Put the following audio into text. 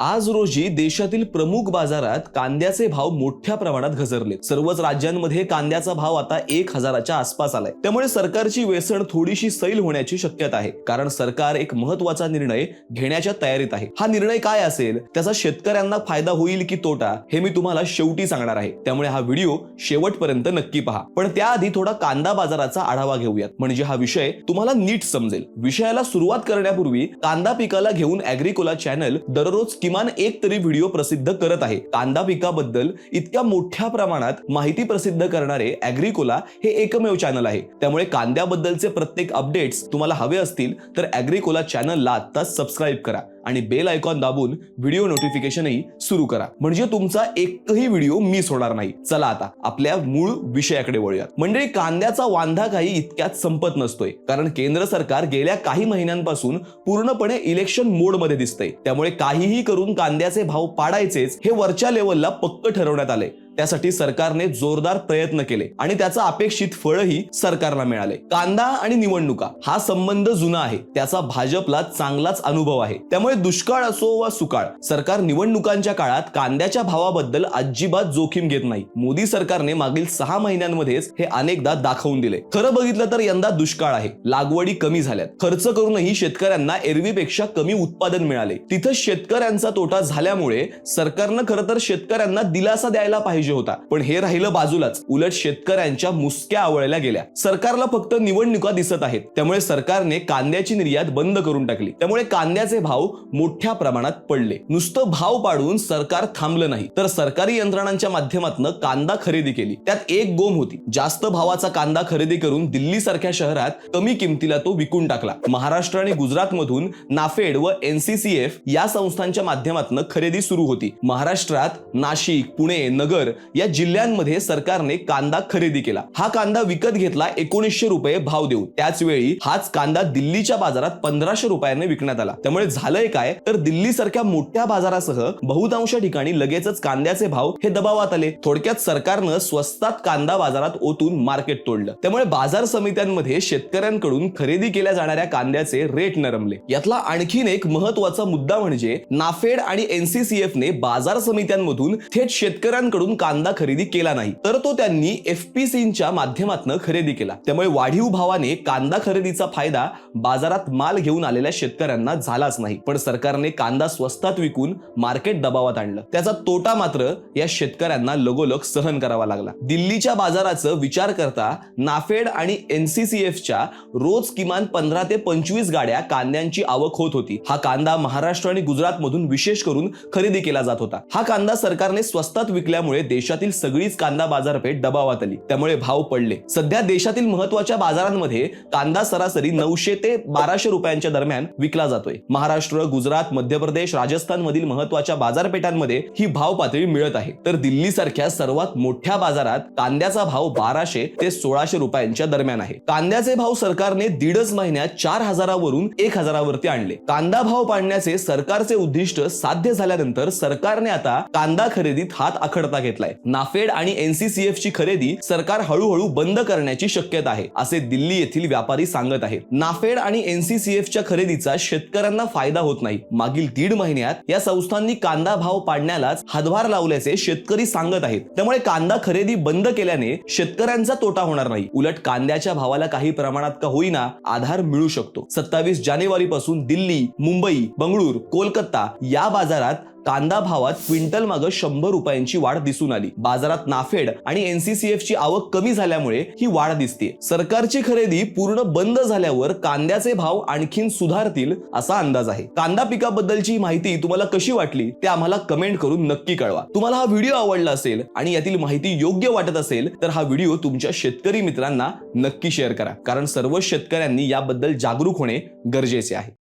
आज रोजी देशातील प्रमुख बाजारात कांद्याचे भाव मोठ्या प्रमाणात घसरले. सर्वच राज्यांमध्ये कांद्याचा भाव आता एक हजाराच्या आसपास आलाय. त्यामुळे सरकारची वेसण थोडीशी सैल होण्याची शक्यता आहे. कारण सरकार एक महत्त्वाचा निर्णय घेण्याच्या तयारीत आहे. हा निर्णय काय असेल? त्याचा शेतकऱ्यांना फायदा होईल की तोटा? हे मी तुम्हाला शेवटी सांगणार आहे. त्यामुळे हा व्हिडिओ शेवटपर्यंत नक्की पहा. पण त्याआधी थोडा कांदा बाजाराचा आढावा घेऊयात. म्हणजे हा विषय तुम्हाला नीट समजेल. विषयाला सुरुवात करण्यापूर्वी कांदा पिकाला घेऊन अॅग्रिकोला चॅनल दररोज किमान एक तरी व्हिडिओ प्रसिद्ध करत आहे. कांदा पिकाबद्दल इतक्या मोठ्या प्रमाणात माहिती प्रसिद्ध करणारे अॅग्रिकोला हे एकमेव चॅनल आहे. त्यामुळे कांद्याबद्दलचे प्रत्येक अपडेट्स तुम्हाला हवे असतील तर अॅग्रिकोला चॅनलला आत्ताच सबस्क्राईब करा. आणि बेल आयकॉन दाबून व्हिडिओ नोटिफिकेशनही सुरू करा. म्हणजे तुमचा एकही व्हिडिओ मिस होणार नाही. चला आता आपल्या मूळ विषयाकडे वळूयात. म्हणजे कांद्याचा वांधा काही इतक्यात संपत नसतोय. कारण केंद्र सरकार गेल्या काही महिन्यांपासून पूर्णपणे इलेक्शन मोडमध्ये दिसतंय. त्यामुळे काहीही करून कांद्याचे भाव पाडायचेच हे वरच्या लेवलला पक्क ठरवण्यात आले त्यासाठी सरकारने जोरदार प्रयत्न केले आणि त्याचा अपेक्षित फळही सरकारला मिळाले. कांदा आणि निवडणुका हा संबंध जुना आहे. त्याचा भाजपला चांगलाच अनुभव आहे. त्यामुळे दुष्काळ असो वा सुकाळ सरकार निवडणुकांच्या काळात कांद्याच्या भावाबद्दल अजिबात जोखीम घेत नाही. मोदी सरकारने मागील सहा महिन्यांमध्येच हे अनेकदा दाखवून दिले. खरं बघितलं तर यंदा दुष्काळ आहे. लागवडी कमी झाल्यात. खर्च करूनही शेतकऱ्यांना एरवीपेक्षा कमी उत्पादन मिळाले. तिथं शेतकऱ्यांचा तोटा झाल्यामुळे सरकारनं खरं तर शेतकऱ्यांना दिलासा द्यायला पाहिजे. होता. पण हे राहिलं बाजूलाच. उलट शेतकऱ्यांच्या मुसक्या आवळल्या गेल्या. सरकारला फक्त निवडणुका दिसत आहेत. त्यामुळे सरकारने कांद्याची निर्यात बंद करून टाकली. त्यामुळे कांद्याचे भाव मोठ्या प्रमाणात पडले. नुसतं भाव पाडून सरकार थांबलं नाही. तर सरकारी यंत्रणांच्या माध्यमातून कांदा खरेदी केली. त्यात एक गोम होती. जास्त भावाचा कांदा खरेदी करून दिल्ली सारख्या शहरात कमी किमतीला तो विकून टाकला. महाराष्ट्र आणि गुजरात मधून नाफेड व एनसीसीएफ या संस्थांच्या माध्यमातून खरेदी सुरू होती. महाराष्ट्रात नाशिक पुणे नगर या जिल्ह्यांमध्ये सरकारने कांदा खरेदी केला. हा कांदा विकत घेतला एकोणीसशे रुपये भाव देऊन. त्याच वेळी हाच कांदा दिल्लीच्या बाजारात पंधराशे रुपयांनी विकण्यात आला. त्यामुळे झालंय काय? तर दिल्ली सारख्या मोठ्या बाजारासह बहुतांश ठिकाणी लगेचच कांद्याचे भाव हे दबावात आले. थोडक्यात सरकारनं स्वस्तात कांदा बाजारात ओतून मार्केट तोडलं. त्यामुळे बाजार समित्यांमध्ये शेतकऱ्यांकडून खरेदी केल्या जाणाऱ्या कांद्याचे रेट नरमले. यातला आणखीन एक महत्त्वाचा मुद्दा म्हणजे नाफेड आणि एनसीसीएफ ने बाजार समित्यांमधून थेट शेतकऱ्यांकडून कांदा खरेदी केला नाही तर तो त्यांनी एफपीसीच्या माध्यमातून खरेदी केला. त्यामुळे वाढीव भावाने कांदा खरेदीचा फायदा बाजारात माल घेऊन आलेल्या शेतकऱ्यांना झालाच नाही. पण सरकारने कांदा स्वस्तात विकून मार्केट दबावात आणलं. त्याचा तोटा मात्र या शेतकऱ्यांना लगोलग सहन करावा लागला. दिल्लीच्या बाजाराचं विचार करता नाफेड आणि एनसीसीएफच्या रोज किमान पंधरा ते पंचवीस गाड्या कांद्यांची आवक होत होती. हा कांदा महाराष्ट्र आणि गुजरात मधून विशेष करून खरेदी केला जात होता. हा कांदा सरकारने स्वस्तात विकल्यामुळे देशातील सगळीच कांदा बाजारपेठ दबावात आली. त्यामुळे भाव पडले. सध्या देशातील महत्त्वाच्या बाजारांमध्ये कांदा सरासरी नऊशे ते बाराशे रुपयांच्या दरम्यान विकला जातोय. महाराष्ट्र गुजरात मध्य प्रदेश राजस्थान मधील महत्त्वाच्या बाजारपेठांमध्ये ही भाव पातळी मिळत आहे. तर दिल्ली सारख्या सर्वात मोठ्या बाजारात कांद्याचा भाव बाराशे ते सोळाशे रुपयांच्या दरम्यान आहे. कांद्याचे भाव सरकारने दीडच महिन्यात चार हजारावरून एक हजारावरती आणले. कांदा भाव पाडण्याचे सरकारचे उद्दिष्ट साध्य झाल्यानंतर सरकारने आता कांदा खरेदीत हात आखडता घेतलाय. नाफेड आणि एनसीसीएफ ची खरेदी सरकार हळूहळू बंद करण्याची शक्यता आहे असे दिल्ली येथील व्यापारी सांगत आहेत. नाफेड आणि एनसीसीएफ च्या खरेदीचा शेतकऱ्यांना फायदा होत नाही. मागील दीड महिन्यात या संस्थांनी कांदा भाव पाडण्यालाच हातभार लावल्याचे शेतकरी सांगत आहेत. त्यामुळे कांदा खरेदी बंद केल्याने शेतकऱ्यांचा तोटा होणार नाही. उलट कांद्याच्या भावाला काही प्रमाणात का होईना आधार मिळू शकतो. सत्तावीस जानेवारी पासून दिल्ली मुंबई बंगळूर कोलकाता या बाजारात कांदा भावात क्विंटल मागं शंभर रुपयांची वाढ दिसून आली. बाजारात नाफेड आणि एनसीसीएफ ची आवक कमी झाल्यामुळे ही वाढ दिसते. सरकारची खरेदी पूर्ण बंद झाल्यावर कांद्याचे भाव आणखीन सुधारतील असा अंदाज आहे. कांदा पिकाबद्दलची माहिती तुम्हाला कशी वाटली ते आम्हाला कमेंट करून नक्की कळवा. तुम्हाला हा व्हिडिओ आवडला असेल आणि यातील माहिती योग्य वाटत असेल तर हा व्हिडिओ तुमच्या शेतकरी मित्रांना नक्की शेअर करा. कारण सर्व शेतकऱ्यांनी याबद्दल जागरूक होणे गरजेचे आहे.